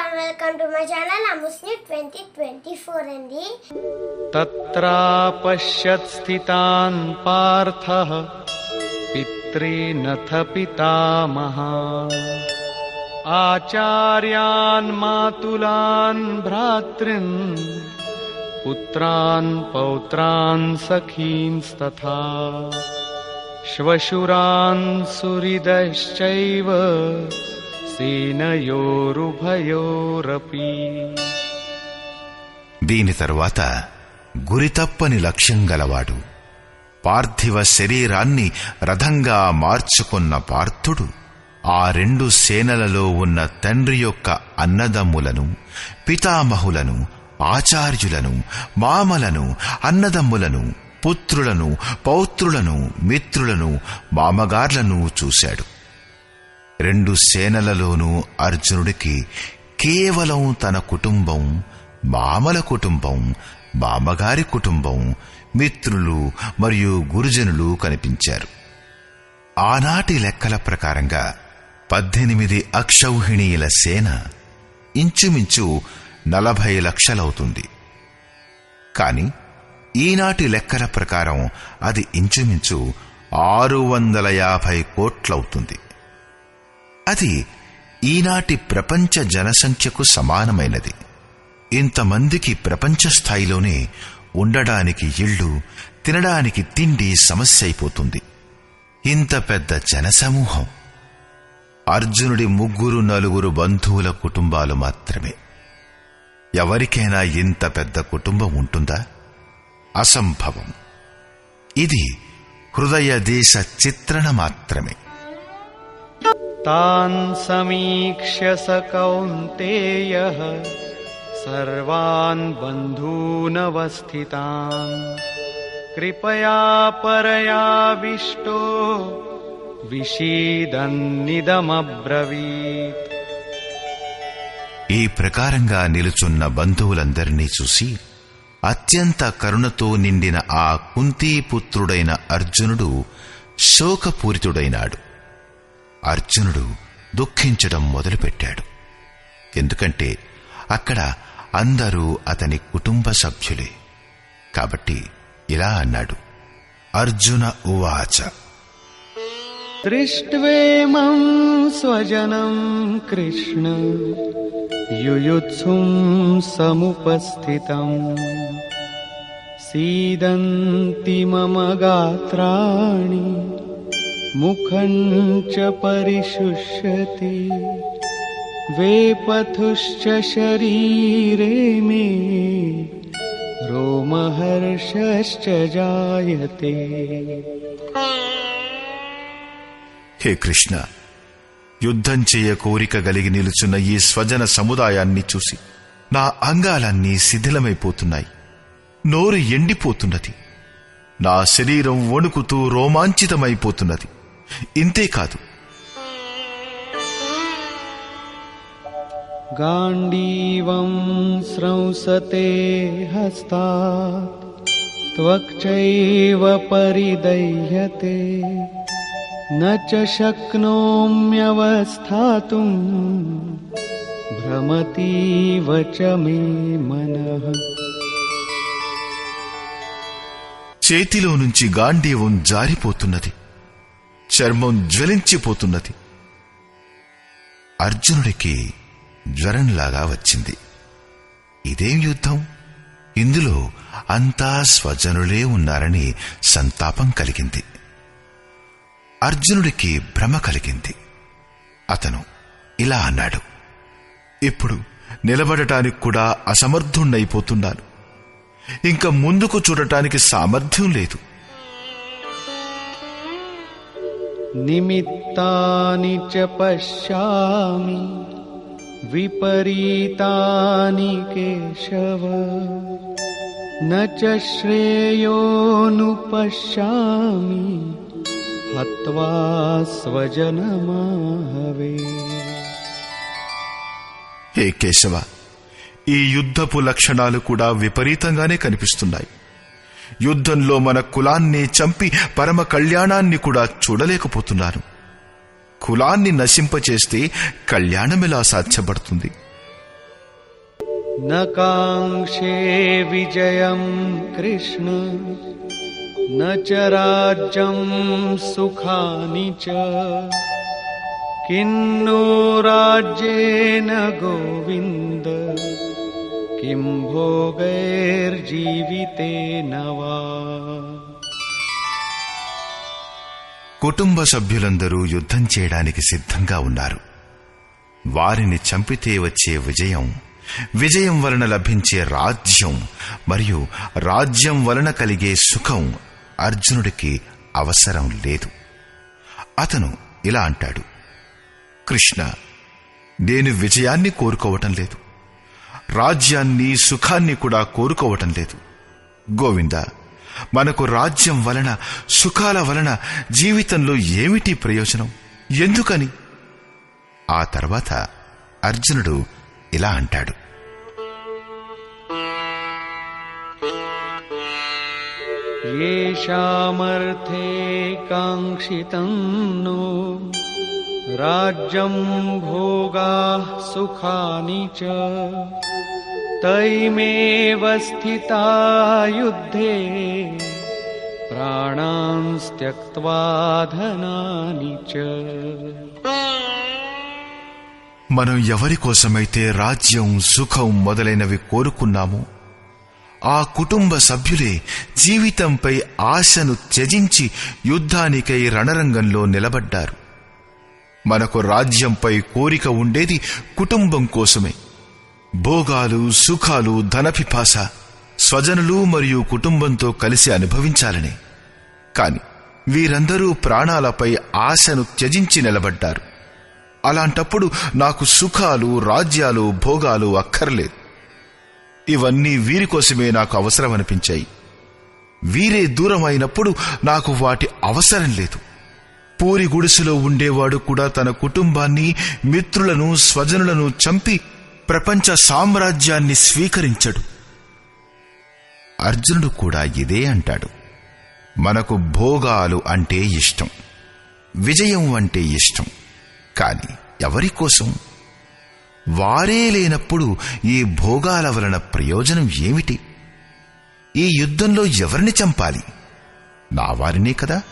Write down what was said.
And welcome to my channel అముస్ని twenty twenty four तत्रापश्यत् स्थितान् స్థితాన్ పార్థ పితృనథ పితామహ आचार्यान् मातुलान् भ्रातॄन् पुत्रान् पौत्रान् सखीन्स्तथा श्वशुरान् सुहृदश्चैव సేనయోరుభయోరపి దీని తరువాత గురితప్పని లక్ష్యం గలవాడు పార్థివ శరీరాన్ని రథంగా మార్చుకున్న పార్థుడు ఆ రెండు సేనలలో ఉన్న తండ్రి యొక్క అన్నదమ్ములను పితామహులను ఆచార్యులను మామలను అన్నదమ్ములను పుత్రులను పౌత్రులను మిత్రులను మామగార్లను చూశాడు. రెండు సేనలలోనూ అర్జునుడికి కేవలం తన కుటుంబం మామల కుటుంబం మామగారి కుటుంబం మిత్రులు మరియు గురుజనులు కనిపించారు. ఆనాటి లెక్కల ప్రకారంగా పద్దెనిమిది అక్షౌహిణీయుల సేన ఇంచుమించు నలభై లక్షలవుతుంది. కాని ఈనాటి లెక్కల ప్రకారం అది ఇంచుమించు ఆరు వందల యాభై కోట్లవుతుంది. అది ఈనాటి ప్రపంచ జనసంఖ్యకు సమానమైనది. ఇంతమందికి ప్రపంచ స్థాయిలోనే ఉండడానికి ఇళ్ళు తినడానికి తిండి సమస్య అయిపోతుంది ఇంత పెద్ద జనసమూహం. అర్జునుడి ముగ్గురు నలుగురు బంధువుల కుటుంబాలు మాత్రమే. ఎవరికైనా ఇంత పెద్ద కుటుంబం ఉంటుందా? అసంభవం. ఇది హృదయ దేశ చిత్రణ మాత్రమే. तान् समीक्ष्य स कौन्तेयः सर्वान् बन्धूनवस्थितान् कृपया परयाविष्टो विषीदन्निदमब्रवीत् ఈ ప్రకారంగా నిలుచున్న బంధువులందరినీ చూసి అత్యంత కరుణతో నిండిన ఆ కుంతీపుత్రుడైన అర్జునుడు శోకపూరితుడైనాడు అర్జునుడు దుఃఖించడం మొదలుపెట్టాడు. ఎందుకంటే అక్కడ అందరూ అతని కుటుంబ సభ్యులే. కాబట్టి ఇలా అన్నాడు. అర్జున ఉవాచ. దృష్ట్వేమం స్వజనం కృష్ణ. యుయుత్సుం సముపస్థితం. సీదంతి మమ గాత్రాణి. मुखं च परिशुष्यति वेपथुश्च शरीरे मे रोमहर्षश्च जायते హే కృష్ణ యుద్ధం చేయ కోరిక కలిగి నిలుచున్న ఈ స్వజన సముదాయాన్ని చూసి నా అంగాలన్నీ శిథిలమైపోతున్నాయి నోరు ఎండిపోతున్నది నా శరీరం వణుకుతూ రోమాంచితమైపోతున్నది ఇంతేకాదు गाण्डीवं स्रंसते हस्तात् त्वक्चैव परिदह्यते न च शक्नोम्यवस्थातुम् भ्रमतीव च मे मनः చేతిలో నుంచి గాంధీవం జారిపోతున్నది చర్మం జ్వలించిపోతున్నది. అర్జునుడికి జ్వరంలాగా వచ్చింది. ఇదేం యుద్ధం? ఇందులో అంతా స్వజనులే ఉన్నారని సంతాపం కలిగింది. అర్జునుడికి భ్రమ కలిగింది. అతను ఇలా అన్నాడు. ఇప్పుడు నిలబడటానికి కూడా అసమర్థుణ్ణైపోతున్నాను. ఇంకా ముందుకు చూడటానికి సామర్థ్యం లేదు. निमित्तानि च पश्यामि विपरीतानि केशव न च श्रेयोनुपश्यामि हत्वा स्वजनमाहवे హే కేశవ ఈ యుద్ధపు లక్షణాలు కూడా విపరీతంగానే కనిపిస్తున్నాయి యుద్ధంలో మన కులాన్ని చంపి పరమ కళ్యాణాన్ని కూడా చూడలేకపోతున్నారు. కులాన్ని నశింపచేస్తే కళ్యాణమిలా సాధ్యపడుతుంది? నకాంక్షే విజయం కృష్ణ నరాజ్యం సుఖాని కిన్నో రాజ్యేన గోవింద. కిం భోగైర్జీవితే నవా కుటుంబ సభ్యులందరూ యుద్ధం చేయడానికి సిద్ధంగా ఉన్నారు. వారిని చంపితే వచ్చే విజయం విజయం వలన లభించే రాజ్యం మరియు రాజ్యం వలన కలిగే సుఖం అర్జునుడికి అవసరం లేదు. అతను ఇలా అంటాడు కృష్ణ నేను విజయాన్ని కోరుకోవటం లేదు. రాజ్యాన్ని సుఖాన్ని కూడా కోరుకోవటం లేదు గోవింద మనకు రాజ్యం వలన సుఖాల వలన జీవితంలో ఏమిటి ప్రయోజనం ఎందుకని ఆ తర్వాత అర్జునుడు ఇలా అంటాడు येषामर्थे काङ्क्षितं नो राज्यं भोगाः सुखानि च तैमेव स्थिता युद्धे प्राणान् त्यक्त्वा धनानि च మనం ఎవరి కోసమైతే రాజ్యం సుఖం మొదలైనవి కోరుకున్నామో ఆ కుటుంబ సభ్యులే జీవితంపై ఆశను త్యజించి యుద్ధానికై రణరంగంలో నిలబడ్డారు మనకు రాజ్యంపై కోరిక ఉండేది కుటుంబం కోసమే. భోగాలు సుఖాలు ధనపిపాస స్వజనులు మరియు కుటుంబంతో కలిసి అనుభవించాలని. కాని వీరందరూ ప్రాణాలపై ఆశను త్యజించి నిలబడ్డారు. అలాంటప్పుడు నాకు సుఖాలు రాజ్యాలు భోగాలు అక్కర్లేదు. ఇవన్నీ వీరి కోసమే నాకు అవసరమనిపించాయి. వీరే దూరం అయినప్పుడు నాకు వాటి అవసరం లేదు. పూరి గుడిసెలో ఉండేవాడు కూడా తన కుటుంబాన్ని మిత్రులను స్వజనులను చంపి ప్రపంచ సామ్రాజ్యాన్ని స్వీకరించడు. అర్జునుడు కూడా ఇదే అంటాడు. మనకు భోగాలు అంటే ఇష్టం. విజయం అంటే ఇష్టం. కాని ఎవరి కోసం? వారే లేనప్పుడు ఈ భోగాల వలన ప్రయోజనం ఏమిటి? ఈ యుద్ధంలో ఎవరిని చంపాలి? నా వారినే కదా?